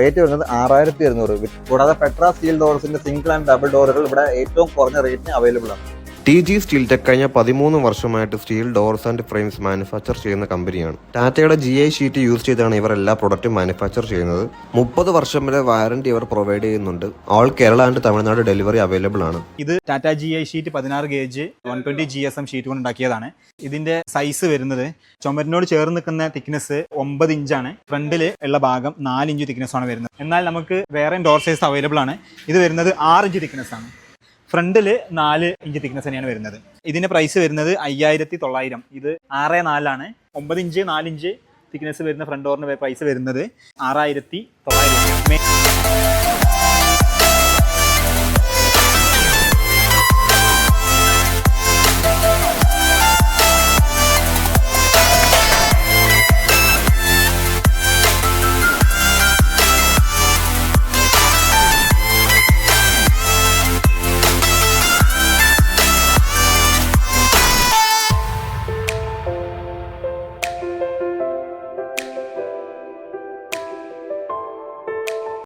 Rate വരുന്നത് ആറായിരത്തി ഇരുന്നൂറ്. കൂടാതെ പെട്ര സ്റ്റീൽ ഡോർസിന്റെ സിംഗിൾ ആൻഡ് ഡബിൾ ഡോറുകൾ ഇവിടെ ഏറ്റവും കുറഞ്ഞ റേറ്റിന് അവൈലബിൾ ആണ്. ടി ജി സ്റ്റീൽ ടെക് കഴിഞ്ഞ പതിമൂന്ന് വർഷമായിട്ട് steel doors and frames manufacture ചെയ്യുന്ന കമ്പനിയാണ്. ടാറ്റയുടെ ജി ഐ ഷീറ്റ് യൂസ് ചെയ്താണ് ഇവർ എല്ലാ പ്രൊഡക്റ്റും മാനുഫാക്ചർ ചെയ്യുന്നത്. മുപ്പത് വർഷം വരെ വാറന്റി ഇവർ പ്രൊവൈഡ് ചെയ്യുന്നുണ്ട്. All Kerala and Tamil Nadu delivery available ആണ്. ഇത് ടാറ്റ ജി ഐ ഷീറ്റ് പതിനാറ് gauge one twenty G S M sheet കൊണ്ട് ഉണ്ടാക്കിയതാണ്. ഇതിന്റെ സൈസ് വരുന്നത് ചുമരിനോട് ചേർന്ന് നിൽക്കുന്ന തിക്നെസ് ഒമ്പത് ഇഞ്ചാണ്. ഫ്രണ്ടിൽ ഉള്ള ഭാഗം നാല് ഇഞ്ച് തിക്നെസ് ആണ് വരുന്നത്. എന്നാൽ നമുക്ക് വേറെ ഡോർ സൈസ് അവൈലബിൾ ആണ്. ഇത് വരുന്നത് ആറ് ഇഞ്ച് തിക്നെസ് ആണ് ഫ്രണ്ടിൽ നാല് ഇഞ്ച് തിക്നെസ് തന്നെയാണ് വരുന്നത്. ഇതിന്റെ പ്രൈസ് വരുന്നത് അയ്യായിരത്തി തൊള്ളായിരം ഇത് ആറ് നാലാണ്. ഒമ്പത് ഇഞ്ച് നാല് ഇഞ്ച് തിക്നെസ് വരുന്ന ഫ്രണ്ട് ഡോറിന് പ്രൈസ് വരുന്നത് ആറായിരത്തി തൊള്ളായിരം